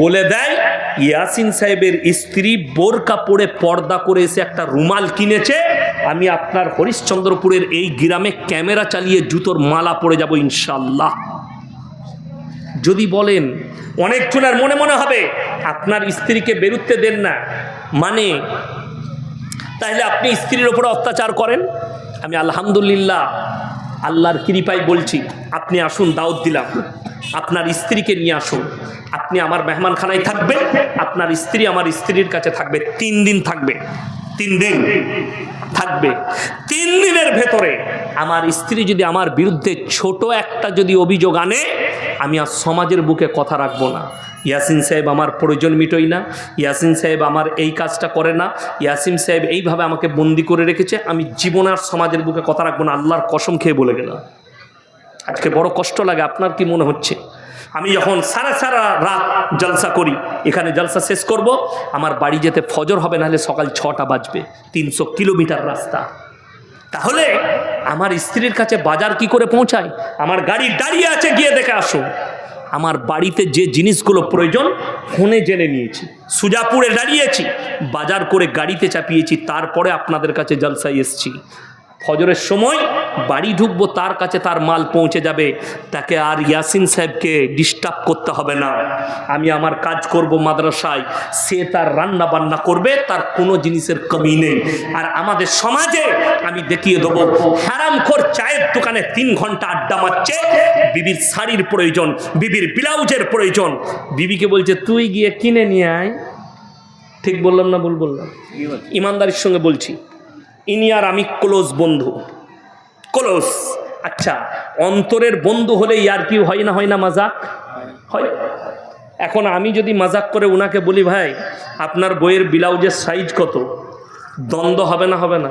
বলে দেয়, ইয়াসিন সাহেবের স্ত্রী বোরকা পরে পর্দা করে এসে একটা রুমাল কিনেছে, আমি আপনার হরিশ্চন্দ্রপুরের এই গ্রামে ক্যামেরা চালিয়ে জুতোর মালা পরে যাব ইনশাল্লাহ যদি বলেন অনেক অনেকজনের মনে মনে হবে, আপনার স্ত্রীকে বেরুতে দেন না। মানে তাহলে আপনি স্ত্রীর ওপরে অত্যাচার করেন? আমি আলহামদুলিল্লাহ, আল্লাহর কৃপায় বলছি, আপনি আসুন, দাওয়াত দিলাম। আপনার স্ত্রীকে নিয়ে আসুন। আপনি আমার মেহমানখানায় থাকবেন, আপনার স্ত্রী আমার স্ত্রীর কাছে থাকবে, তিন দিন থাকবে, তিন দিন থাকবে। তিন দিনের ভেতরে আমার স্ত্রী যদি আমার বিরুদ্ধে ছোট একটা যদি অভিযোগ আনে, আমি আর সমাজের বুকে কথা রাখব না। ইয়াসিন সাহেব আমার প্রয়োজন মিটোই না, ইয়াসিন সাহেব আমার এই কাজটা করে না, ইয়াসিন সাহেব এইভাবে আমাকে বন্দি করে রেখেছে, আমি জীবন আর সমাজের বুকে কথা রাখব না, আল্লাহর কসম খেয়ে বলে গেলাম। আজকে বড় কষ্ট লাগে, আপনার কি মনে হচ্ছে? আমি যখন সারা সারা রাত জলসা করি, এখানে জলসা শেষ করব, আমার বাড়ি যেতে ফজর হবে, নাহলে সকাল ছটা বাজবে, তিনশো কিলোমিটার রাস্তা। তাহলে আমার স্ত্রীর কাছে বাজার কি করে পৌঁছায়? আমার গাড়ি দাঁড়িয়ে আছে, গিয়ে দেখে আসো। আমার বাড়িতে যে জিনিসগুলো প্রয়োজন, ফোনে জেনে নিয়েছি, সুজাপুরে দাঁড়িয়েছি, বাজার করে গাড়িতে চাপিয়েছি, তারপরে আপনাদের কাছে জলসায় এসছি। ফজরের সময় বাড়ি ঢুকবো তার কাছে তার মাল পৌঁছে যাবে। তাকে আর ইয়াসিন সাহেবকে ডিস্টার্ব করতে হবে না। আমি আমার কাজ করব মাদ্রাসায়। সে তার রান্না বান্না করবে তার কোনো জিনিসের কমি নেই। আর আমাদের সমাজে আমি দেখিয়ে দেবো হারামখোর চায়ের দোকানে তিন ঘণ্টা আড্ডা মারছে। বিবির শাড়ির প্রয়োজন বিবির ব্লাউজের প্রয়োজন। বিবিকে বলছে তুই গিয়ে কিনে নিয়ে আয়। ঠিক বললাম না ভুল বললাম? ইমানদারির সঙ্গে বলছি। ইনি আর আমি ক্লোজ বন্ধু। ক্লোজ। আচ্ছা অন্তরের বন্ধু হলে ইয়ার কি হয় না হয় না মাজাক? হয়। এখন আমি যদি মাজাক করে ওনাকে বলি, ভাই, আপনার বইয়ের ব্লাউজের সাইজ কত? দ্বন্দ্ব হবে না হবে না।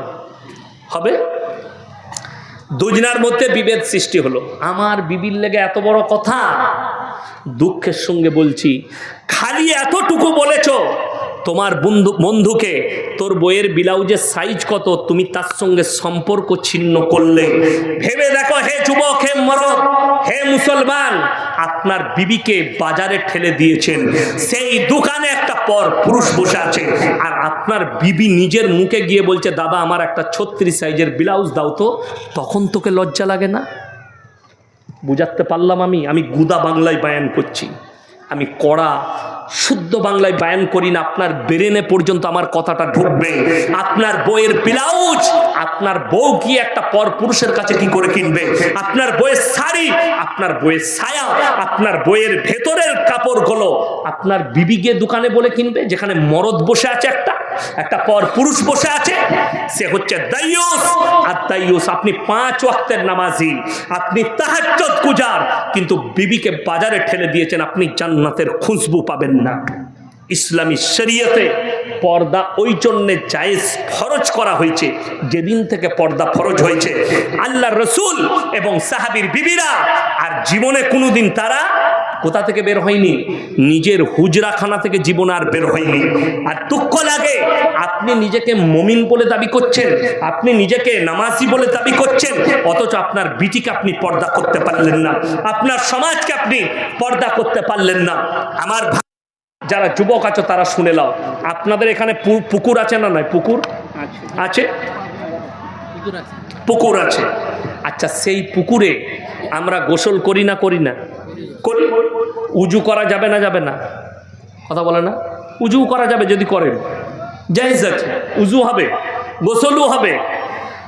হবে? দুজনার মধ্যে বিভেদ সৃষ্টি হলো। আমার বিবির লেগে এত বড় কথা? দুঃখের সঙ্গে বলছি, খালি এতটুকু বলেছ তোমার বন্ধু বন্ধুকে, তোর বইয়ের ব্লাউজের সাইজ কত? তুমি তার সঙ্গে সম্পর্ক ছিন্ন করলে। ভেবে দেখো হে যুবক, হে মরদ, হে মুসলমান, আপনার বিবিকে বাজারে ঠেলে দিয়েছেন। সেই দোকানে একটা পর পুরুষ বসে আছে। আর আপনার বিবি নিজের মুখে গিয়ে বলছে, দাদা, আমার একটা ছত্রিশ সাইজের ব্লাউজ দাও তো। তখন তোকে লজ্জা লাগে না? বুঝাতে পারলাম আমি। আমি গুদা বাংলায় বায়ান করছি। আমি কড়া শুদ্ধ বাংলায় বায়ান করি না, আপনার ব্রেনে পর্যন্ত আমার কথাটা ঢুকবে। আপনার বইয়ের ব্লাউজ, আপনার বউ কি একটা পর পুরুষের কাছে কি করে কিনবে? আপনার বইয়ের শাড়ি, আপনার বইয়ের ছায়া, আপনার বইয়ের ভেতরের কাপড় কাপড়গুলো, আপনার বিবি গিয়ে দোকানে বলে কিনবে, যেখানে মরদ বসে আছে একটা? একটা পর পুরুষ বসে আছে, সে হচ্ছে দাইয়ুস। আর দাইয়ুস, আপনি পাঁচ ওয়াক্তের নামাজি, আপনি তাহাজ্জুদ গুজার, কিন্তু বিবিকে বাজারে ঠেলে দিয়েছেন, আপনি জান্নাতের খুশবু পাবেন না। ইসলামী শরীয়তে পর্দা ওই জন্যে জায়েজ ফরজ করা হয়েছে, যেদিন থেকে পর্দা ফরজ হয়েছে। আল্লাহ রসুল এবং সাহাবীর বিবিরা, আর জীবনে কোনোদিন তারা কোথা থেকে বের হয়নি? নিজের হুজরাখানা থেকে জীবন আর বের হয়নি। আর দুঃখ লাগে আপনি নিজেকে মমিন বলে দাবি করছেন আপনি নিজেকে নামাজি বলে দাবি করছেন অথচ আপনার বিটিকে আপনি পর্দা করতে পারলেন না আপনার সমাজকে আপনি পর্দা করতে পারলেন না। আমার যারা যুবক আছো তারা শুনে নাও আপনাদের এখানে পুকুর আছে না নয় পুকুর আছে। পুকুর আছে। আচ্ছা সেই পুকুরে আমরা গোসল করি না করি না? উজু করা যাবে না যাবে না? কথা বলে না? উজু করা যাবে যদি করেন। জাহিজ আছে। উজু হবে। গোসলও হবে।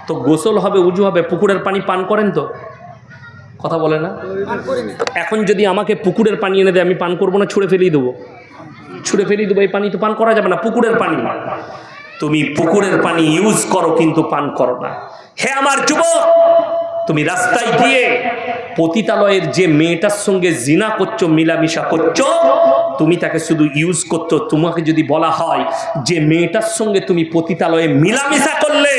তো গোসল হবে উজু হবে। পুকুরের পানি পান করেন তো? কথা বলে না? এখন যদি আমাকে পুকুরের পানি এনে দেয় আমি পান করব না ছুঁড়ে ফেলিয়ে দেবো। ছুঁড়ে ফেলিয়ে দেবো এই পানি তো পান করা যাবে না পুকুরের পানি। তুমি পুকুরের পানি ইউজ করো কিন্তু পান করো না। হে আমার যুবক তুমি রাস্তায় গিয়ে পতিতালয়ের যে মেয়েটার সঙ্গে জিনা করছ, মিলামিশা করছ, তুমি তাকে শুধু ইউজ করতো তোমাকে যদি বলা হয় যে মেয়েটার সঙ্গে তুমি পতিতালয়ে মিলামিশা করলে,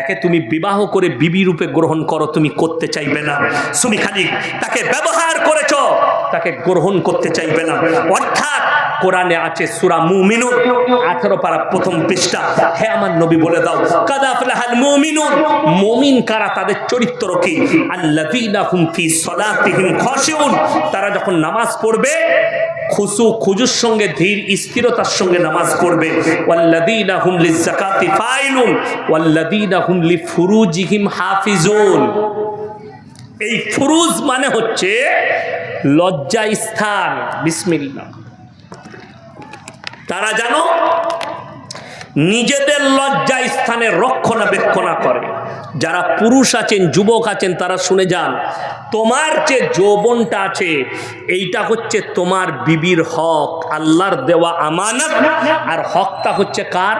একে তুমি বিবাহ করে বিবি রূপে গ্রহণ করো, তুমি করতে চাইবে না। তুমি খালি তাকে ব্যবহার করেছ, তাকে গ্রহণ করতে চাইবে না। অর্থাৎ কোরআনে আছে সুরা মুমিনুন। আঠারো পারা প্রথম পৃষ্ঠা। হে আমার নবী বলে দাও, কাদা ফলাহাল মুমিনুন? মুমিন কারা? তাদের চরিত্র কি? আল্লাযীনা হুম ফি সলাতিহিম খাশিউন। তারা যখন নামাজ পড়বে, খুসু খুজুর সঙ্গে, ধীর স্থিরতার সঙ্গে নামাজ পড়বে। ওয়াল্লাযীনা হুম লিযাকাতি ফাইলুন, ওয়াল্লাযীনা হুম লিফুরুজিহিম হাফিজুন। এই ফুরুজ মানে হচ্ছে লজ্জা স্থান বিসমিল্লাহ। তারা জানো, নিজেদের লজ্জা স্থানে রক্ষণাবেক্ষণা করে। যারা পুরুষ আছেন, যুবক আছেন, তারা শুনে যান, তোমার যে যৌবনটা আছে, এইটা হচ্ছে তোমার বিবির হক। আল্লাহর দেওয়া আমানত, আর হকটা হচ্ছে কার?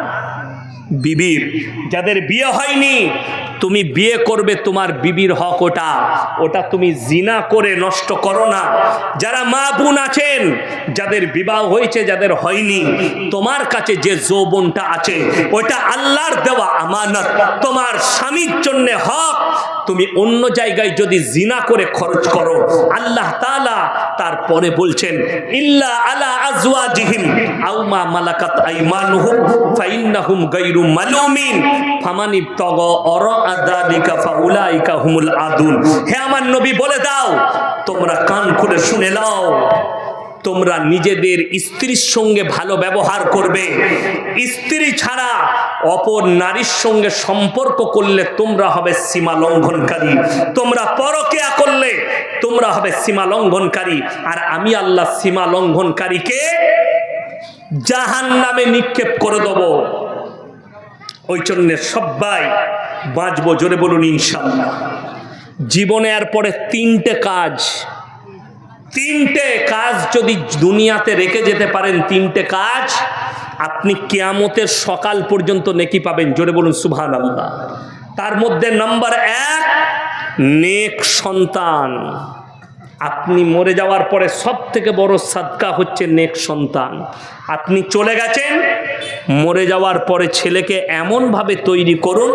বিবির যাদের বিয়ে হয়নি, তুমি বিয়ে করবে তোমার বিবির হক ওটা। ওটা তুমি জিনা করে নষ্ট করো না। যারা মা বোন আছেন, যাদের বিবাহ হয়েছে, যাদের হয়নি, তোমার কাছে যে যৌবনটা আছে, ওটা আল্লাহর দেওয়া আমানত। তোমার স্বামীর জন্যে হক তুমি অন্য জায়গায় যদি জিনা করে খরচ করো, আল্লাহ তাআলা তারপরে বলছেন, ইল্লা আলা আজওয়াজিহিম, আও মা মালাকাত মালুমিন, ফামানি তগ আদুল হে আমার নবী বলে দাও, তোমরা কান খুলে শুনে নাও। তোমরা নিজেদের স্ত্রীর সঙ্গে ভালো ব্যবহার করবে। স্ত্রী ছাড়া অপর নারীর সঙ্গে সম্পর্ক করলে তোমরা হবে সীমা লঙ্ঘনকারী। তোমরা পরকেয়া করলে তোমরা হবে সীমা লঙ্ঘনকারী। আর আমি আল্লাহ সীমা লঙ্ঘনকারীকে জাহান নামে নিক্ষেপ করে দেবো। ওই জন্য সবাই বাঁচবো জোরে বলুন ইনশাল্লাহ জীবনে আর পরে তিনটে কাজ তিনটে কাজ যদি দুনিয়াতে রেখে যেতে পারেন, তিনটে কাজ, আপনি কেয়ামতের সকাল পর্যন্ত নেকি পাবেন। জোরে বলুন সুবহান আল্লাহ তার মধ্যে নাম্বার এক, নেক সন্তান। আপনি মরে যাওয়ার পরে সব থেকে বড় সাদকা হচ্ছে নেক সন্তান। আপনি চলে গেছেন, মরে যাওয়ার পরে ছেলেকে এমনভাবে তৈরি করুন,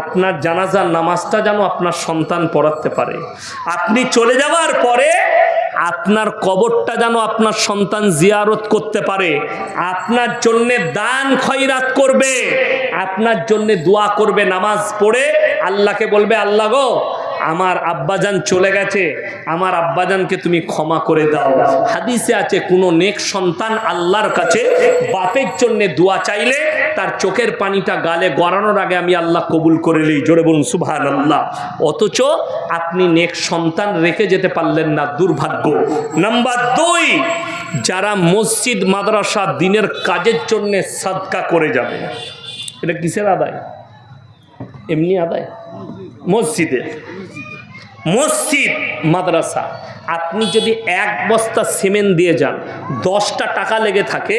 আপনার জানাজার নামাজটা যেন আপনার সন্তান পড়াতে পারে। আপনি চলে যাওয়ার পরে আপনার কবরটা যেন আপনার সন্তান জিয়ারত করতে পারে। আপনার জন্যে দান খয়রাত করবে। আপনার জন্যে দোয়া করবে, নামাজ পড়ে। আল্লাহকে বলবে, আল্লাহ গো, আমার আব্বাজান চলে গেছে। আমার আব্বাজানকে তুমি ক্ষমা করে দাও। হাদিসে আছে, কোনো নেক সন্তান আল্লাহর কাছে বাপের জন্য দোয়া চাইলে তার চোখের পানিটা গালে গড়ানোর আগে আমি আল্লাহ কবুল করে নিই। জোরে বলুন সুভান আল্লাহ অথচ আপনি নেক সন্তান রেখে যেতে পারলেন না, দুর্ভাগ্য। নাম্বার দুই, যারা মসজিদ, মাদ্রাসা দিনের কাজের জন্য সাদকা করে যাবে। এটা কিসের আদায়? এমনি আদায়? মসজিদে মসজিদ, মাদ্রাসা, আপনি যদি এক বস্তা সিমেন্ট দিয়ে যান, দশটা টাকা লেগে থাকে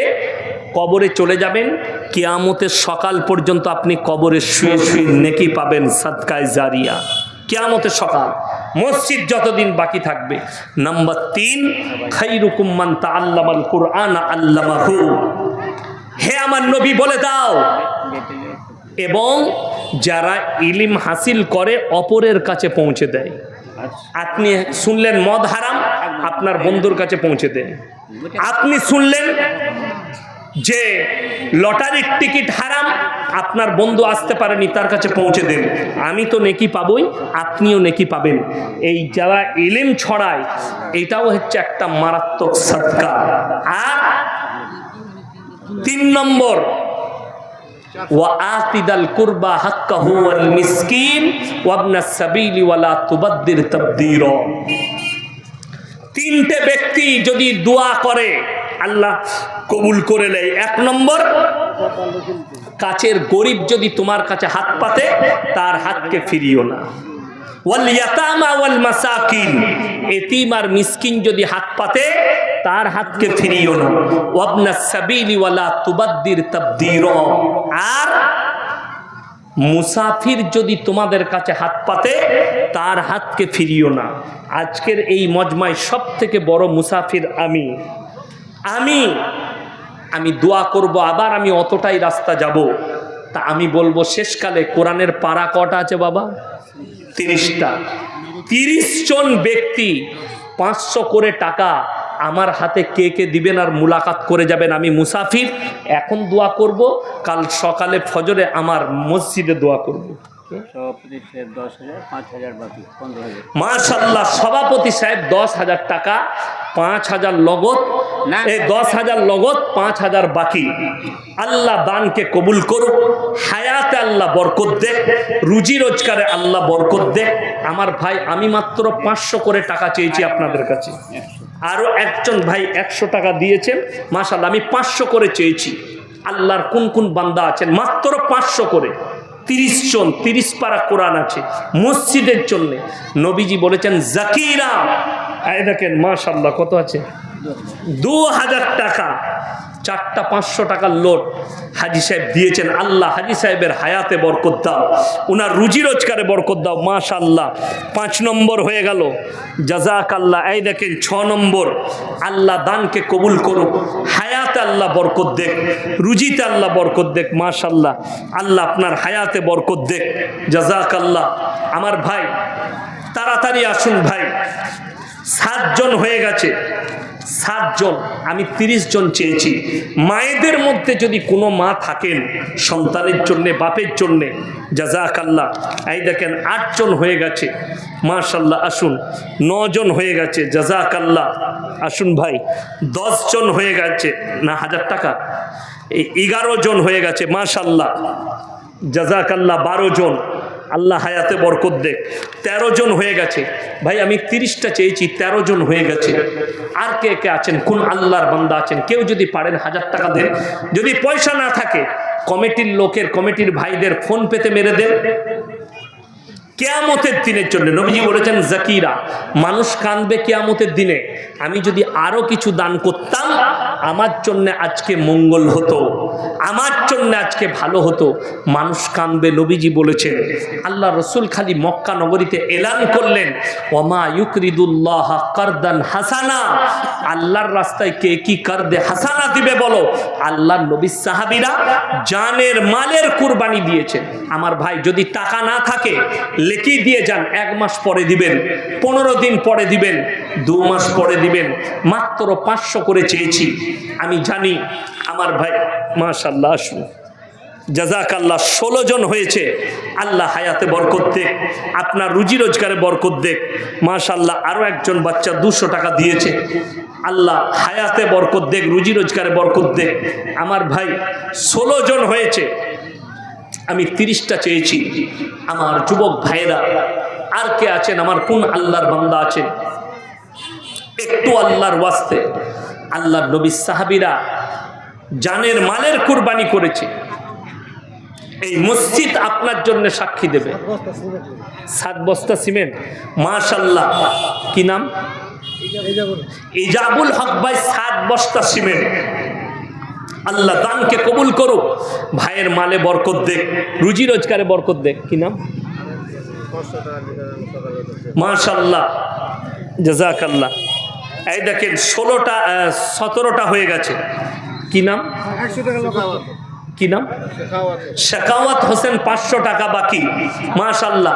কবরে চলে যাবেন। কেয়ামতের সকাল পর্যন্ত আপনি কবরে শুয়ে শুয়ে নেকি পাবেন সাদকায় জারিয়া। কেয়ামতের সকাল, মসজিদ যতদিন বাকি থাকবে। নাম্বার তিন খাইরুকুম্মান তা আল্লামাল কোরআন আল্লামাহু। হে আমার নবী, বলে দাও। এবং যারা ইলিম হাসিল করে, অপরের কাছে পৌঁছে দেয়। আপনি শুনলেন মদ হারাম? আপনার বন্ধুর কাছে পৌঁছে দেন আপনি শুনলেন যে লটারির টিকিট হারাম আপনার বন্ধু আসতে পারেনি তার কাছে পৌঁছে দেন আমি তো নেকি পাবই আপনিও নেকি পাবেন এই যারা ইলিম ছড়ায় এটাও হচ্ছে একটা মারাত্মক সৎকা আর তিন নম্বর وآتِ القربى حقه والمسكين وابن السبيل ولا تبذر تبذيرا তিনটে ব্যক্তি যদি দোয়া করে আল্লাহ কবুল করে নেয়। এক নম্বর, কাছের গরিব যদি তোমার কাছে হাত পাতে, তার হাতকে ফিরিও না। ওয়াল ইয়াতামা ওয়াল এতিম আর যদি হাত পাতে, তার হাতকে ফিরিও না। আর মুসাফির যদি তোমাদের কাছে হাত পাতে, তার হাতকে ফিরিও না। আজকের এই মজমায় সব থেকে বড় মুসাফির আমি। আমি আমি দোয়া করব, আবার আমি অতটাই রাস্তা যাব। তা আমি বলব, শেষকালে কোরআনের পাড়া কটা আছে বাবা? তিরিশটা। তিরিশ জন ব্যক্তি পাঁচশো করে টাকা আমার হাতে কে কে দিবেন আর মুলাকাত করে যাবেন? আমি মুসাফির, এখন দোয়া করব, কাল সকালে ফজরে আমার মসজিদে দোয়া করব। সভাপতি সাহেব দশ হাজার পাঁচ হাজার বাকি পনেরো হাজার। মাশাল্লাহ সভাপতি সাহেব দশ হাজার টাকা পাঁচ হাজার লগত। এই দশ হাজার লগত পাঁচ হাজার বাকি। আল্লাহ দানকে কবুল করুক হায়াতে আল্লাহ বরকত দে রুজি রোজগারে আল্লাহ বরকত দে। আমার ভাই আমি মাত্র পাঁচশো করে টাকা চেয়েছি আপনাদের কাছে। আরও একজন ভাই একশো টাকা দিয়েছেন মাশাল্লাহ আমি পাঁচশো করে চেয়েছি। আল্লাহর কোন কোন বান্দা আছেন মাত্র পাঁচশো করে। তিরিশ জন, তিরিশ পারা কোরআন আছে মসজিদের জন্য। নবীজি বলেছেন, জাকিরা। এই দেখেন মাশাল্লাহ কত আছে? দু হাজার টাকা, চারটা পাঁচশো টাকার লোট হাজি সাহেব দিয়েছেন। আল্লাহ হাজি সাহেবের হায়াতে বরকত দাও ওনার রুজি রোজগারে বরকত দাও মাশ আল্লাহ পাঁচ নম্বর হয়ে গেল জাজাক আল্লাহ এই দেখেন ছ নম্বর, আল্লাহ দানকে কবুল করুক, হায়াতে আল্লাহ বরকত দেখ, রুজিতে আল্লাহ বরকত দেখ মাশাল্লাহ আল্লাহ আপনার হায়াতে বরকত দেখ জাজাক আল্লাহ আমার ভাই, তাড়াতাড়ি আসুন ভাই, সাতজন হয়ে গেছে সাতজন, আমি তিরিশ জন চেয়েছি। মায়েদের মধ্যে যদি কোনো মা থাকেন, সন্তানের জন্যে, বাপের জন্যে জাজাক আল্লাহ এই দেখেন আটজন হয়ে গেছে। মাশাল্লাহ আসুন, নজন হয়ে গেছে জাজাক আল্লাহ আসুন ভাই জন হয়ে গেছে, না, হাজার টাকা? এই এগারো জন হয়ে গেছে মাশাল্লাহ জাজাক আল্লাহ বারো জন। আল্লাহ হায়াতে বরকত দেখ। তেরো জন হয়ে গেছে। ভাই, আমি তিরিশটা চেয়েছি, তেরো জন হয়ে গেছে। আর কে কে আছেন? কোন আল্লাহর বান্দা আছেন? কেউ যদি পারেন হাজার টাকা দেন। যদি পয়সা না থাকে, কমিটির লোকের, কমিটির ভাইদের ফোন পেতে মেরে দেন। কেয়ামতের দিনের জন্য, নবীজি বলেছেন, জাকিরা, মানুষ কাঁদবে কেয়ামতের দিনে। আমি যদি আরও কিছু দান করতাম আমার জন্য আজকে মঙ্গল হতো, আমার জন্য আজকে ভালো হতো। মানুষ কাঁদবে, নবীজি বলেছেন, আল্লাহ রসুল খালি মক্কা নগরীতে এলান করলেন, ওমা ইউকরিদুল্লাহ কারদান হাসানা। আল্লাহর রাস্তায় কে কি কারদে হাসানা দিবে বলো? আল্লাহর নবী সাহাবিরা জানের মালের কুরবানি দিয়েছেন। আমার ভাই যদি টাকা না থাকে, লেখি দিয়ে যান, এক মাস পরে দিবেন, পনেরো দিন পরে দিবেন দু মাস পরে দিবেন। মাত্র পাঁচশো করে চেয়েছি। আমি জানি আমার ভাই মাশাল্লাহ আসুন। জাজাক আল্লাহ ষোলো জন হয়েছে। আল্লাহ হায়াতে বরকত দেখ। আপনার রুজি রোজগারে বরকত দেখ। মাশাল্লাহ আরও একজন বাচ্চা দুশো টাকা দিয়েছে। আল্লাহ হায়াতে বরকত দেখ, রুজি রোজগারে বরকত দেখ। আমার ভাই, ষোলো জন হয়েছে। আমি তিরিশটা চেয়েছি। আমার যুবক ভাইয়েরা, আর কে আছেন? আমার কোন আল্লাহর বান্দা আছেন? একটু আল্লাহর ওয়াস্তে। আল্লাহর নবী সাহাবিরা জানের মালের কুরবানি করেছে। এই মসজিদ আপনার জন্য সাক্ষী দেবে। সাত বস্তা সিমেন্ট। মাশাল্লাহ কি নাম? ইজাবুল হক ভাই, সাত বস্তা সিমেন্ট। আল্লাহ দানকে কবুল করুক। ভাইয়ের মালে বরকত দেখ। রুজি রোজগারে বরকত দেখ। কি নাম? মাশাল্লাহ জাজাক আল্লাহ এই দেখেন, ষোলোটা সতেরোটা হয়ে গেছে। কি নাম? কি নাম? শেখাওয়াত হোসেন পাঁচশো টাকা বাকি। মাশাল্লাহ।